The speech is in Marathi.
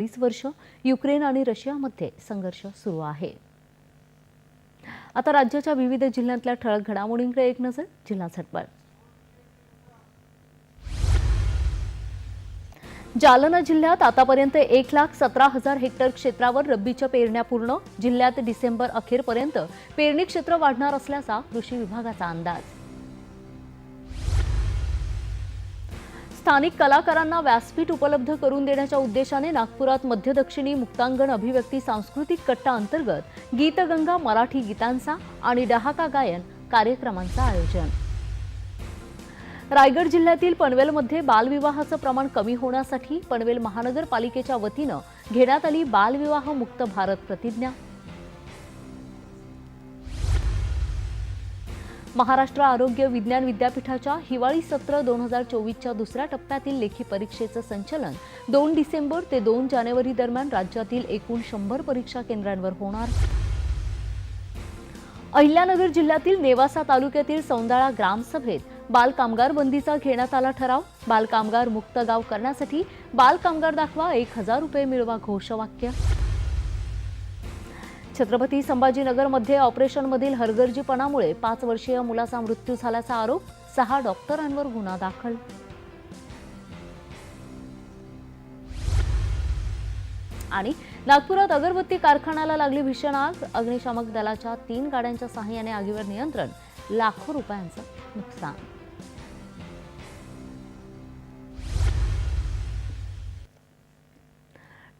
अडीच वर्ष युक्रेन आणि रशियामध्ये संघर्ष सुरू आहे. आता राज्याच्या विविध जिल्ह्यातल्या ठळक घडामोडींकडे एक नजर जिल्हा झटपट. जालना जिल्ह्यात आतापर्यंत एक लाख सतरा हजार हेक्टर क्षेत्रावर रब्बीच्या पेरण्या पूर्ण. जिल्ह्यात डिसेंबर अखेरपर्यंत पेरणी क्षेत्र वाढणार असल्याचा कृषी विभागाचा अंदाज. स्थानिक कलाकारांना व्यासपीठ उपलब्ध करून देण्याच्या उद्देशाने नागपुरात मध्य दक्षिणी मुक्तांगण अभिव्यक्ती सांस्कृतिक कट्टा अंतर्गत गीतगंगा मराठी गीतांचा आणि डहाका गायन कार्यक्रमांचं आयोजन. रायगड जिल्ह्यातील पनवेलमध्ये बालविवाहाचं प्रमाण कमी होण्यासाठी पनवेल महानगरपालिकेच्या वतीनं घेण्यात आली बालविवाह मुक्त भारत प्रतिज्ञा. महाराष्ट्र आरोग्य विज्ञान विद्यापीठाच्या हिवाळी सत्र दोन हजार चोवीसच्या दुसऱ्या टप्प्यातील लेखी परीक्षेचं संचलन दोन डिसेंबर ते दोन जानेवारी दरम्यान राज्यातील एकूण शंभर परीक्षा केंद्रांवर होणार. अहिल्यानगर जिल्ह्यातील नेवासा तालुक्यातील सौंदाळा ग्रामसभेत बालकामगार बंदीचा घेण्यात आला ठराव. बालकामगार मुक्त गाव करण्यासाठी बालकामगार दाखवा एक हजार रुपये मिळवा घोषवाक्य. छत्रपती संभाजीनगरमध्ये ऑपरेशनमधील हरगर्जीपणामुळे पाच वर्षीय मुलाचा मृत्यू झाल्याचा आरोप सहा डॉक्टरांवर गुन्हा दाखल. आणि नागपुरात अगरबत्ती कारखान्याला लागली भीषण आग. अग्निशामक दलाच्या तीन गाड्यांच्या सहाय्याने आगीवर नियंत्रण. लाखो रुपयांचं नुकसान.